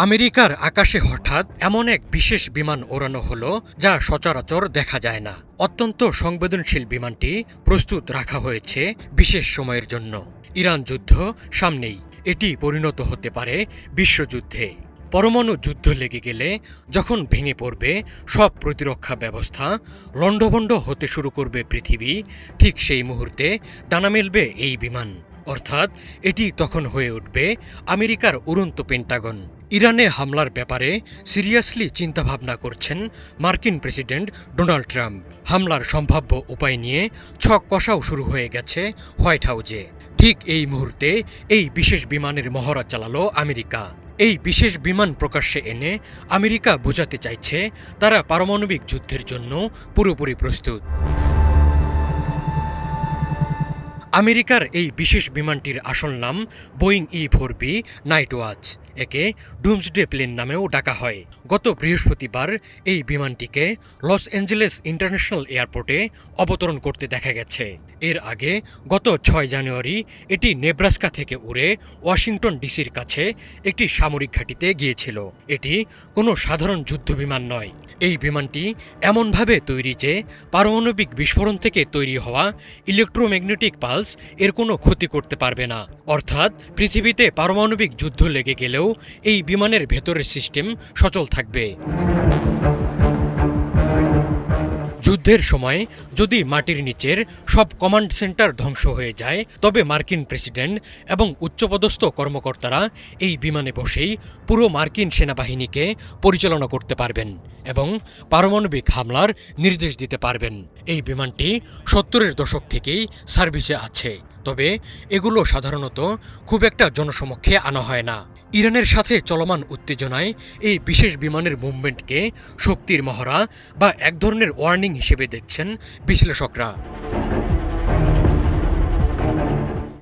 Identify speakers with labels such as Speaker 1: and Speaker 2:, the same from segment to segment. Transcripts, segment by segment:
Speaker 1: আমেরিকার আকাশে হঠাৎ এমন এক বিশেষ বিমান ওড়ানো হলো যা সচরাচর দেখা যায় না। অত্যন্ত সংবেদনশীল বিমানটি প্রস্তুত রাখা হয়েছে বিশেষ সময়ের জন্য। ইরান যুদ্ধ সামনেই। এটি পরিণত হতে পারে বিশ্বযুদ্ধে। পরমাণু যুদ্ধ লেগে গেলে যখন ভেঙে পড়বে, সব প্রতিরক্ষা ব্যবস্থা লণ্ডভণ্ড হতে শুরু করবে পৃথিবী, ঠিক সেই মুহূর্তে ডানা মেলবে এই বিমান। অর্থাৎ এটি তখন হয়ে উঠবে আমেরিকার উড়ন্ত পেন্টাগন। ইরানে হামলার ব্যাপারে সিরিয়াসলি চিন্তাভাবনা করছেন মার্কিন প্রেসিডেন্ট ডোনাল্ড ট্রাম্প। হামলার সম্ভাব্য উপায় নিয়ে ছক কষাও শুরু হয়ে গেছে হোয়াইট হাউজে ঠিক এই মুহূর্তে এই বিশেষ বিমানের মহড়া চালালো আমেরিকা। এই বিশেষ বিমান প্রকাশ্যে এনে আমেরিকা বোঝাতে চাইছে তারা পারমাণবিক যুদ্ধের জন্য পুরোপুরি প্রস্তুত। আমেরিকার এই বিশেষ বিমানটির আসল নাম Boeing E four B, night watch. একে ডুমসডে প্লেন নামেও ডাকা হয়। গত বৃহস্পতিবার এই বিমানটিকে লস অ্যাঞ্জেলেস ইন্টারন্যাশনাল এয়ারপোর্টে অবতরণ করতে দেখা গেছে। এর আগে গত ছয় জানুয়ারি এটি নেব্রাস্কা থেকে উড়ে ওয়াশিংটন ডিসির কাছে একটি সামরিক ঘাঁটিতে গিয়েছিল। এটি কোনো সাধারণ যুদ্ধ বিমান নয়। এই বিমানটি এমনভাবে তৈরি যে পারমাণবিক বিস্ফোরণ থেকে তৈরি হওয়া ইলেকট্রোম্যাগনেটিক পালস এর কোনো ক্ষতি করতে পারবে না। অর্থাৎ, পৃথিবীতে পারমাণবিক যুদ্ধ লেগে গেলেও এই বিমানের ভেতরের সিস্টেম সচল থাকবে। যুদ্ধের সময় যদি মাটির নিচের সব কমান্ড সেন্টার ধ্বংস হয়ে যায়, তবে মার্কিন প্রেসিডেন্ট এবং উচ্চপদস্থ কর্মকর্তারা এই বিমানে বসেই পুরো মার্কিন সেনাবাহিনীকে পরিচালনা করতে পারবেন এবং পারমাণবিক হামলার নির্দেশ দিতে পারবেন। এই বিমানটি সত্তরের দশক থেকেই সার্ভিসে আছে। তবে এগুলো সাধারণত খুব একটা জনসমক্ষে আনা হয় না। ইরানের সাথে চলমান উত্তেজনায় এই বিশেষ বিমানের মুভমেন্টকে শক্তির মহড়া বা এক ধরনের ওয়ার্নিং হিসেবে দেখছেন বিশ্লেষকরা।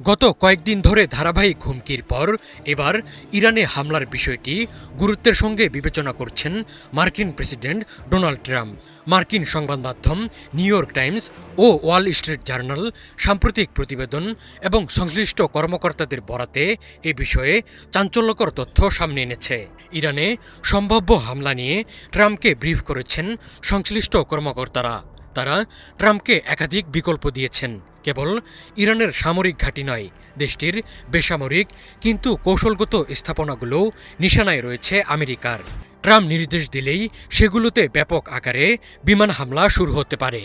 Speaker 1: গত কয়েকদিন ধরে ধারাবাহিক হুমকির পর এবার ইরানে হামলার বিষয়টি গুরুত্বের সঙ্গে বিবেচনা করছেন মার্কিন প্রেসিডেন্ট ডোনাল্ড ট্রাম্প। মার্কিন সংবাদ মাধ্যম নিউ ইয়র্ক টাইমস ও ওয়াল স্ট্রিট জার্নাল সাম্প্রতিক প্রতিবেদন এবং সংশ্লিষ্ট কর্মকর্তাদের বরাতে এ বিষয়ে চাঞ্চল্যকর তথ্য সামনে এনেছে। ইরানে সম্ভাব্য হামলা নিয়ে ট্রাম্পকে ব্রিফ করেছেন সংশ্লিষ্ট কর্মকর্তারা। তারা ট্রাম্পকে একাধিক বিকল্প দিয়েছেন। কেবল ইরানের সামরিক ঘাঁটি নয়, দেশটির বেসামরিক কিন্তু কৌশলগত স্থাপনাগুলোও নিশানায় রয়েছে আমেরিকার। ট্রাম্প নির্দেশ দিলেই সেগুলোতে ব্যাপক আকারে বিমান হামলা শুরু হতে পারে।